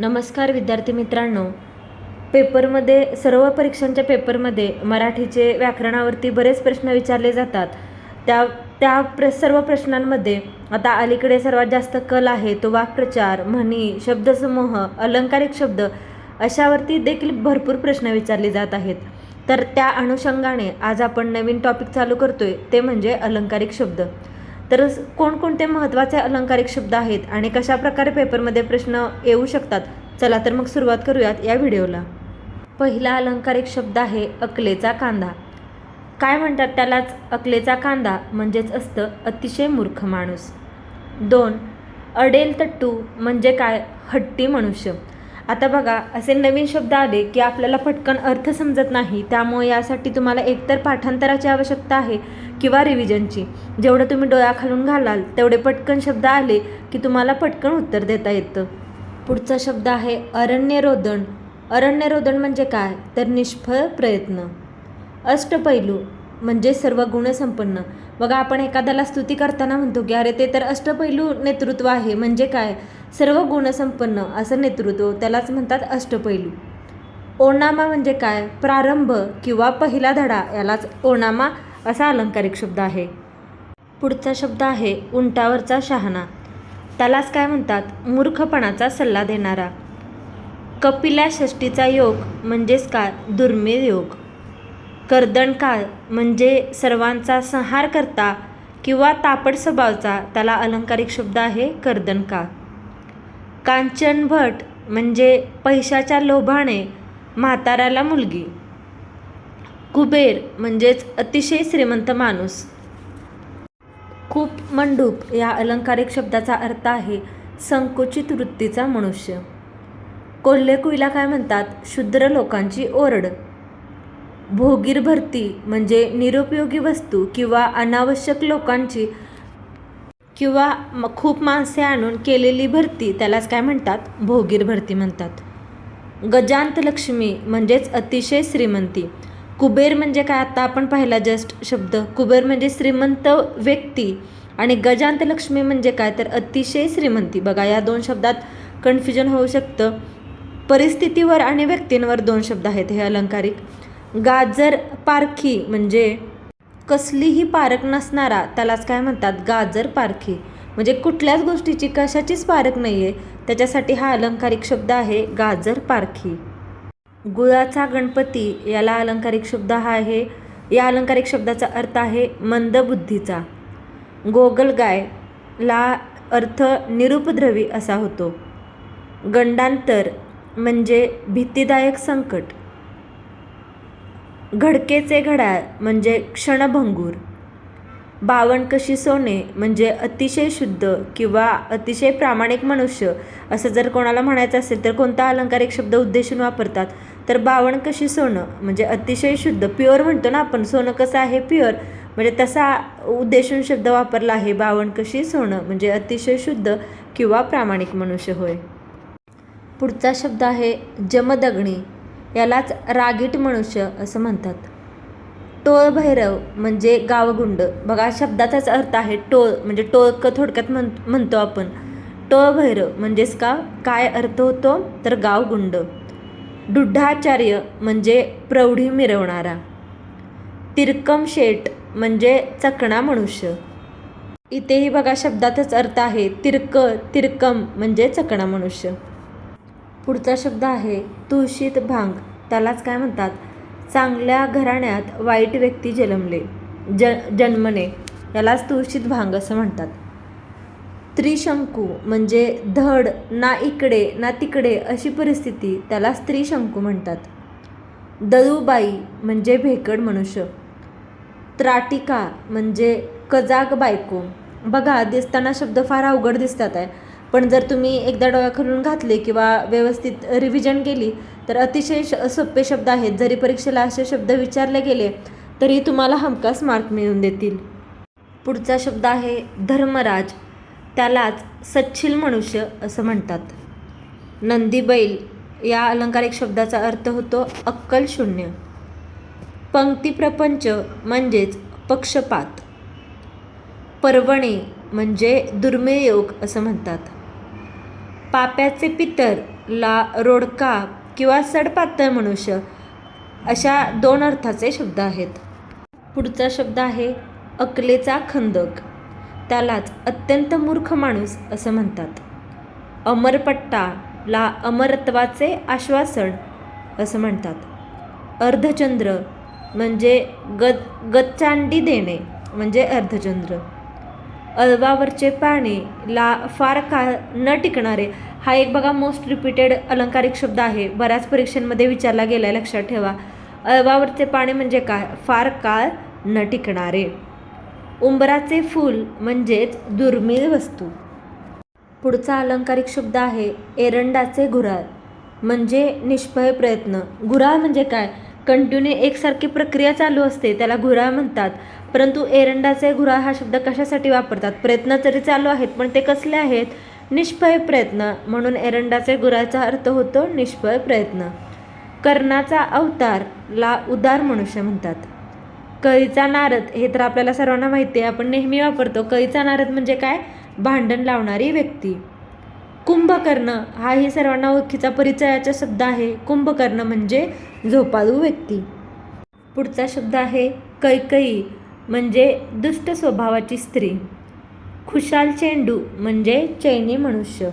नमस्कार विद्यार्थी मित्रांनो. पेपरमध्ये सर्व परीक्षांच्या पेपरमध्ये मराठीचे व्याकरणावरती बरेच प्रश्न विचारले जातात. त्या त्या प्र सर्व प्रश्नांमध्ये आता अलीकडे सर्वात जास्त कल आहे तो वाक्प्रचार म्हणी शब्दसमूह अलंकारिक शब्द अशावरती देखील भरपूर प्रश्न विचारले जात आहेत. तर त्या अनुषंगाने आज आपण नवीन टॉपिक चालू करतोय ते म्हणजे अलंकारिक शब्द. तर कोणकोणते महत्त्वाचे अलंकारिक शब्द आहेत आणि कशा प्रकारे पेपरमध्ये प्रश्न येऊ शकतात? चला तर मग सुरुवात करूयात या व्हिडिओला. पहिला अलंकारिक शब्द आहे अकलेचा कांदा. काय म्हणतात त्यालाच? अकलेचा कांदा म्हणजेच असतं अतिशय मूर्ख माणूस. दोन अडेल तट्टू म्हणजे काय? हट्टी मनुष्य. आता बघा असे नवीन शब्द आले की आपल्याला पटकन अर्थ समजत नाही. त्यामुळे यासाठी तुम्हाला एकतर पाठांतराची आवश्यकता आहे किंवा रिव्हिजनची जेवढं तुम्ही डोळ्याखालून घालाल तेवढे पटकन शब्द आले की तुम्हाला पटकन उत्तर देता येतं. पुढचा शब्द आहे अरण्यरोदन. अरण्यरोदन म्हणजे काय? तर निष्फळ प्रयत्न. अष्टपैलू म्हणजे सर्व गुणसंपन्न बघा आपण एखाद्याला स्तुती करताना म्हणतो की अरे ते तर अष्टपैलू नेतृत्व आहे. म्हणजे काय? सर्व गुणसंपन्न असं नेतृत्व त्यालाच म्हणतात अष्टपैलू. ओनामा म्हणजे काय? प्रारंभ किंवा पहिला धडा यालाच ओनामा असा अलंकारिक शब्द आहे. पुढचा शब्द आहे उंटावरचा शहाणा. त्यालाच काय म्हणतात? मूर्खपणाचा सल्ला देणारा. कपिला षष्टीचा योग म्हणजेच काय? दुर्मिळ योग. कर्दनकाळ म्हणजे सर्वांचा संहार करता किंवा तापट स्वभावचा त्याला अलंकारिक शब्द आहे कर्दनकाळ कांचन भट म्हणजे पैशाच्या लोभाने म्हाताऱ्याला मुलगी. कुबेर म्हणजेच अतिशय श्रीमंत माणूस. खूप मंडूप या अलंकारिक शब्दाचा अर्थ आहे संकुचित वृत्तीचा मनुष्य. कोल्हे कुईला काय म्हणतात? शूद्र लोकांची ओरड. भोगीर भरती म्हणजे निरुपयोगी वस्तू किंवा अनावश्यक लोकांची किंवा म- खूप माणसे आणून केलेली भरती त्यालाच काय म्हणतात? भोगीर भरती म्हणतात. गजांत लक्ष्मी म्हणजेच अतिशय श्रीमंती. कुबेर म्हणजे काय? आता आपण पाहिला जस्ट शब्द. कुबेर म्हणजे श्रीमंत व्यक्ती आणि गजांत लक्ष्मी म्हणजे काय? तर अतिशय श्रीमंती. बघा या दोन शब्दात कन्फ्युजन होऊ शकतं. परिस्थितीवर आणि व्यक्तींवर दोन शब्द आहेत हे अलंकारिक. गाजर पारखी म्हणजे कसलीही पारख नसणारा त्यालाच काय म्हणतात? गाजर पारखी. म्हणजे कुठल्याच गोष्टीची कशाचीच पारख नाही आहे त्याच्यासाठी हा अलंकारिक शब्द आहे गाजर पारखी. गुळाचा गणपती याला अलंकारिक शब्द हा आहे. या अलंकारिक शब्दाचा अर्थ आहे मंदबुद्धीचा. गोगलगाय ला अर्थ निरुपद्रवी असा होतो. गंडांतर म्हणजे भीतीदायक संकट. घडकेचे घड्याळ म्हणजे क्षणभंगूर. बावनकशी सोने म्हणजे अतिशय शुद्ध किंवा अतिशय प्रामाणिक मनुष्य असं जर कोणाला म्हणायचं असेल तर कोणता अलंकारिक शब्द उद्देशून वापरतात? तर बावनकशी सोनं म्हणजे अतिशय शुद्ध. प्युअर म्हणतो ना आपण सोनं कसं आहे प्युअर? म्हणजे तसा उद्देशून शब्द वापरला आहे बावनकशी सोनं म्हणजे अतिशय शुद्ध किंवा प्रामाणिक मनुष्य होय. पुढचा शब्द आहे जमदग्नी. यालाच रागीट मनुष्य असं म्हणतात. टोळ भैरव म्हणजे गावगुंड. बघा शब्दाचाच अर्थ आहे टोळ म्हणजे टोळकं थोडक्यात म्हण म्हणतो आपण. टोळ भैरव म्हणजेच का? काय अर्थ होतो? तर गावगुंड. डुड्ढाचार्य म्हणजे प्रौढी मिरवणारा. तिरकम शेट म्हणजे चकणा मनुष्य. इथेही बघा शब्दातच अर्थ आहे तिरक तिरकम म्हणजे चकणा मनुष्य. पुढचा शब्द आहे तुळशीत भांग. त्यालाच काय म्हणतात? चांगल्या घराण्यात वाईट व्यक्ती जन्मले ज जन्मणे. यालाच तुळशीत भांग असं म्हणतात. त्रिशंकू म्हणजे धड ना इकडे ना तिकडे अशी परिस्थिती त्याला स्त्रीशंकू म्हणतात. दळूबाई म्हणजे भेकड मनुष्य. त्राटिका म्हणजे कजाक बायको. बघा दिसताना शब्द फार अवघड दिसतात आहे. पण जर तुम्ही एकदा डोळ्याखालून घातले किंवा व्यवस्थित रिव्हिजन केली तर अतिशय श सोपे शब्द आहेत. जरी परीक्षेला असे शब्द विचारले गेले तरी तुम्हाला हमखास मार्क मिळवून देतील. पुढचा शब्द आहे धर्मराज. त्यालाच सच्छिल मनुष्य असं म्हणतात. नंदी बैल या अलंकारिक शब्दाचा अर्थ होतो अक्कल शून्य. पंक्ती प्रपंच म्हणजेच पक्षपात. पर्वणे म्हणजे दुर्मिळ योग असं म्हणतात. पाप्याचे पितर ला रोडका किंवा सडपातळ मनुष्य अशा दोन अर्थाचे शब्द आहेत. पुढचा शब्द आहे अकलेचा खंदक. त्यालाच अत्यंत मूर्ख माणूस असं म्हणतात. अमरपट्टा ला अमरत्वाचे आश्वासन असं म्हणतात. अर्धचंद्र म्हणजे गद गच्चांडी देणे म्हणजे अर्धचंद्र. अळवावरचे पाणी ला फार काळ न टिकणारे हा एक बघा मोस्ट रिपीटेड अलंकारिक शब्द आहे. बऱ्याच परीक्षांमध्ये विचारला गेला आहे लक्षात ठेवा. अळवावरचे पाणी म्हणजे काय? फार काळ न टिकणारे? उंबराचे फूल म्हणजेच दुर्मिळ वस्तू. पुढचा अलंकारिक शब्द आहे एरंडाचे घुराळ म्हणजे निष्फळ प्रयत्न. घुराळ म्हणजे काय? कंटिन्यू एकसारखी प्रक्रिया चालू असते त्याला घुराळ म्हणतात. परंतु एरंडाचे घुरा हा शब्द कशासाठी वापरतात? प्रयत्न तरी चालू आहेत पण ते कसले आहेत? निष्फळ प्रयत्न. म्हणून एरंडाचे गुराचा अर्थ होतो निष्फळ प्रयत्न. कर्णाचा अवतार ला उदार मनुष्य म्हणतात. कळीचा नारद हे तर आपल्याला सर्वांना माहिती आहे आपण नेहमी वापरतो. कळीचा नारद म्हणजे काय? भांडण लावणारी व्यक्ती. कुंभकर्ण हाही सर्वांना ओळखीचा परिचयाचा शब्द आहे. कुंभकर्ण म्हणजे झोपाळू व्यक्ती. पुढचा शब्द आहे कैकई म्हणजे दुष्ट स्वभावाची स्त्री. खुशाल चेंडू म्हणजे चैनी मनुष्य.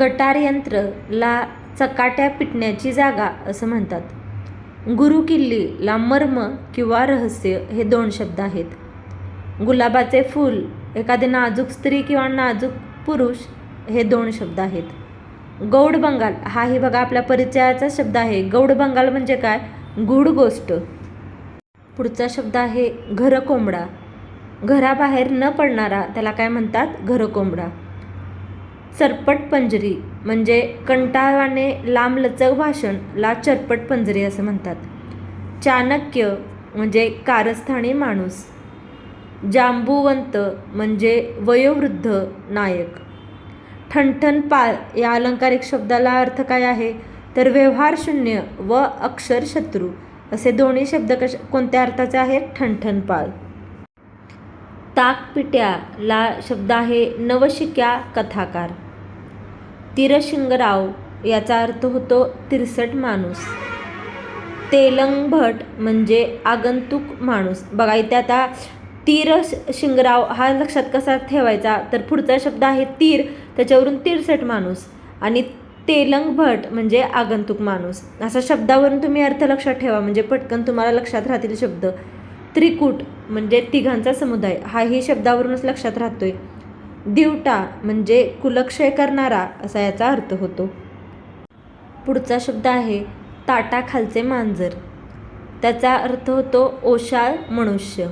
गटार यंत्र ला चकाट्या पिटण्याची जागा असं म्हणतात. गुरुकिल्लीला ला मर्म किंवा रहस्य हे दोन शब्द आहेत. गुलाबाचे फूल एखादी नाजूक स्त्री किंवा नाजूक पुरुष हे दोन शब्द आहेत. गौड बंगाल हाही बघा आपल्या परिचयाचा शब्द आहे. गौड बंगाल म्हणजे काय? गूढ गोष्ट. पुढचा शब्द आहे घरकोंबडा. घराबाहेर न पडणारा त्याला काय म्हणतात? घरकोंबडा. चरपट पंजरी म्हणजे कंटाळवाने लांबलचक भाषण ला चरपट पंजरी असं म्हणतात. चाणक्य म्हणजे कारस्थानी माणूस. जांबुवंत म्हणजे वयोवृद्ध नायक. ठणठणपाळ या अलंकारिक शब्दाला अर्थ काय आहे? तर व्यवहार शून्य व अक्षर शत्रू. असे दोन्ही शब्द कश कोणत्या अर्थाचे आहेत? ठणठणपाळ ताकपिट्या ला शब्द आहे नवशिक्या कथाकार. तिरशिंगराव याचा अर्थ होतो तिरसट माणूस. तेलंगभट म्हणजे आगंतुक माणूस. बघा इथे आता तीर शिंगराव हा लक्षात कसा ठेवायचा? तर पुढचा शब्द आहे तीर त्याच्यावरून तिरसट माणूस. आणि तेलंग भट म्हणजे आगंतुक माणूस. असा शब्दावरून तुम्ही अर्थ लक्षात ठेवा म्हणजे पटकन तुम्हाला लक्षात राहतील शब्द. त्रिकूट म्हणजे तिघांचा समुदाय. हाही शब्दावरूनच लक्षात राहतोय. दिवटा म्हणजे कुलक्षय करणारा असा याचा अर्थ होतो. पुढचा शब्द आहे ताटाखालचे मांजर. त्याचा अर्थ होतो ओशाळ मनुष्य.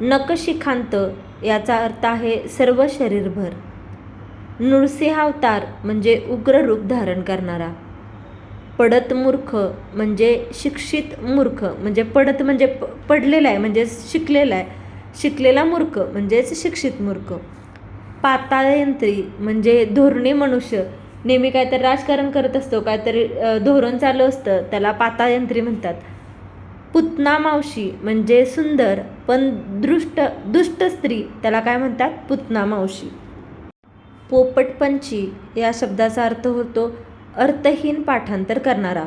नकशिखांत याचा अर्थ आहे सर्व शरीरभर. नृसिंहावतार म्हणजे उग्र रूप धारण करणारा. पडत मूर्ख म्हणजे शिक्षित मूर्ख म्हणजे पडत म्हणजे प पडलेला आहे म्हणजे शिकलेला आहे. शिकलेला मूर्ख म्हणजेच शिक्षित मूर्ख. पाताळयंत्री म्हणजे धोरणी मनुष्य. नेहमी काहीतरी राजकारण करत असतो काहीतरी धोरण चालू असतं त्याला पाताळयंत्री म्हणतात. पुतना मावशी म्हणजे सुंदर पण दृष्ट दुष्ट स्त्री त्याला काय म्हणतात? पुतना मावशी. पोपटपंची या शब्दाचा अर्थ होतो अर्थहीन पाठांतर करणारा.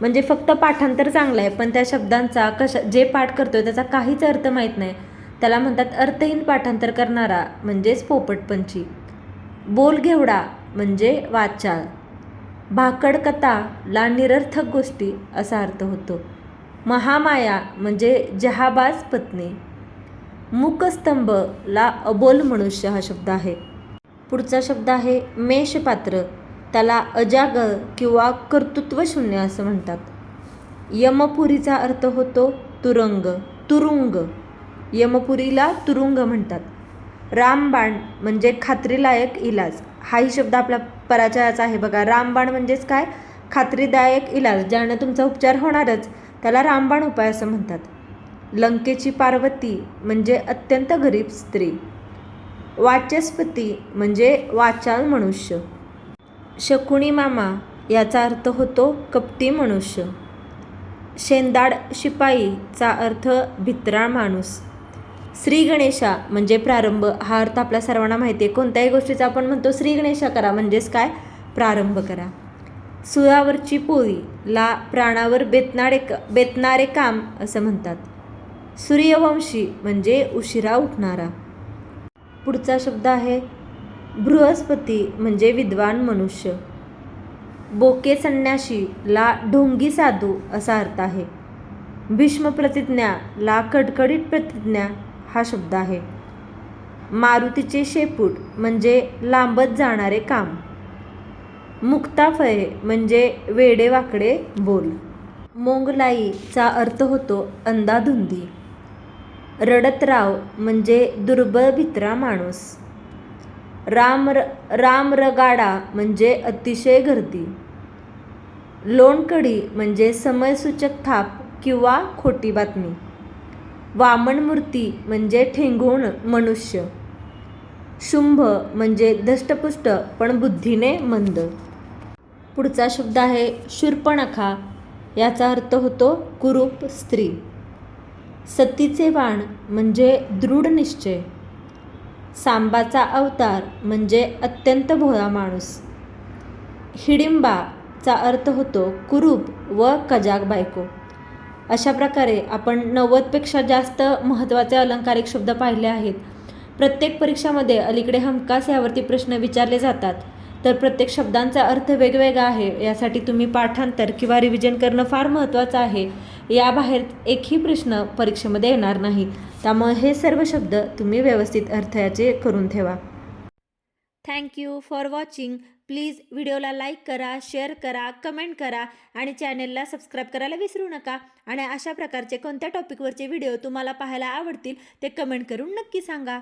म्हणजे फक्त पाठांतर चांगलं आहे पण त्या शब्दांचा कशा जे पाठ करतोय त्याचा काहीच अर्थ माहीत नाही. त्याला म्हणतात अर्थहीन पाठांतर करणारा म्हणजेच पोपटपंची बोल घेवडा म्हणजे वाचाळ भाकड कथा ला निरर्थक गोष्टी असा अर्थ होतो. महामाया म्हणजे जहाबाज पत्नी. मुकस्तंभ ला अबोल मनुष्य हा शब्द आहे. पुढचा शब्द आहे मेषपात्र. त्याला अजागर किंवा कर्तृत्वशून्य असं म्हणतात. यमपुरीचा अर्थ होतो तुरंग तुरुंग. यमपुरीला तुरुंग म्हणतात. रामबाण म्हणजे खात्रीलायक इलाज. हाही शब्द आपला पराजयाचा आहे बघा. रामबाण म्हणजेच काय? खात्रीदायक इलाज ज्यानं तुमचा उपचार होणारच. त्याला रामबाण उपाय असं म्हणतात. लंकेची पार्वती म्हणजे अत्यंत गरीब स्त्री. वाचस्पती म्हणजे वाचाल मनुष्य. शकुणी मामा याचा अर्थ होतो कपटी मनुष्य. शेंदाड शिपाईचा अर्थ भित्राळ माणूस. श्री गणेशा म्हणजे प्रारंभ हा अर्थ आपल्या सर्वांना माहिती आहे. कोणत्याही गोष्टीचा आपण म्हणतो श्री गणेशा करा म्हणजेच काय? प्रारंभ करा. सुळावरची पोळी ला प्राणावर बेतणारे बेतणारे काम असं म्हणतात. सूर्यवंशी म्हणजे उशिरा उठणारा. पुढचा शब्द आहे बृहस्पती म्हणजे विद्वान मनुष्य. बोके संन्याशी ला ढोंगी साधू असा अर्थ आहे. भीष्म प्रतिज्ञा ला कडकडीत प्रतिज्ञा हा शब्द आहे. मारुतीचे शेपूट म्हणजे लांबत जाणारे काम. मुक्ताफळे म्हणजे वेडे वाकडे बोल मोंगलाईचा अर्थ होतो अंदाधुंदी रडतराव म्हणजे दुर्बळ भित्रा माणूस. राम र राम रगाडा म्हणजे अतिशय गर्दी. लोणकडी म्हणजे समयसूचक थाप किंवा खोटी बातमी. वामन मूर्ती म्हणजे ठेंगूण मनुष्य. शुंभ म्हणजे धष्टपुष्ट पण बुद्धीने मंद. पुढचा शब्द आहे शूर्पणखा. याचा अर्थ होतो कुरूप स्त्री. सतीचे वाण म्हणजे दृढ निश्चय. सांबाचा अवतार म्हणजे अत्यंत भोळा माणूस. हिडिंबाचा अर्थ होतो कुरूप व कजाग बायको. अशा प्रकारे आपण नव्वदपेक्षा जास्त महत्त्वाचे अलंकारिक शब्द पाहिले आहेत. प्रत्येक परीक्षामध्ये अलीकडे हमखास यावरती प्रश्न विचारले जातात. तर प्रत्येक शब्दांचा अर्थ वेगवेगळा आहे यासाठी तुम्ही पाठांतर किंवा रिव्हिजन करणं फार महत्त्वाचं आहे. याबाहेर एकही प्रश्न परीक्षेमध्ये येणार नाही. त्यामुळे हे सर्व शब्द तुम्ही व्यवस्थित अर्थ याचे करून ठेवा. Thank you for watching please व्हिडिओला लाईक करा शेअर करा कमेंट करा आणि चॅनेलला सबस्क्राईब करायला विसरू नका. आणि अशा प्रकारचे कोणत्या टॉपिकवरचे व्हिडिओ तुम्हाला पाहायला आवडतील ते कमेंट करून नक्की सांगा.